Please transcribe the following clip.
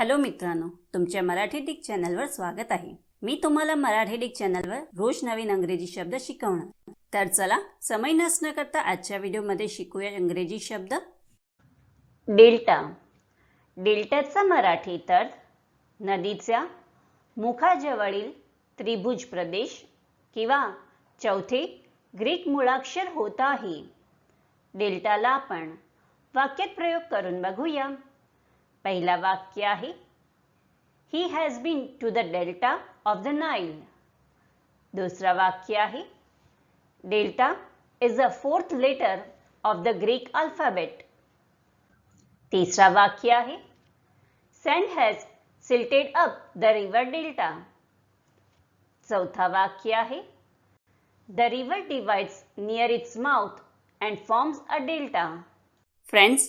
Hello मित्रांनो तुमच्या Marathi Dick चॅनलवर स्वागत आहे. मी तुम्हाला मराठी डिक चॅनलवर रोज नवीन इंग्रजी शब्द शिकवणार. तर चला समय नसणं करता आजच्या व्हिडिओमध्ये शिकूया इंग्रजी शब्द. डेल्टा. डेल्टाचा मराठी तर नदीच्या मुखाजवळील त्रिभुज प्रदेश किंवा चौथे ग्रीक मुळाक्षर होत आहे. डेल्टाला आपण वाक्यात प्रयोग करून बघूया. पहिला वाक्य आहे. He has been to the delta of the Nile दुसरा वाक्य आहे. Delta is the fourth letter of the Greek alphabet तिसरा वाक्य आहे. Sand has silted up the river delta चौथा वाक्य आहे. The river divides near its mouth and forms a delta friends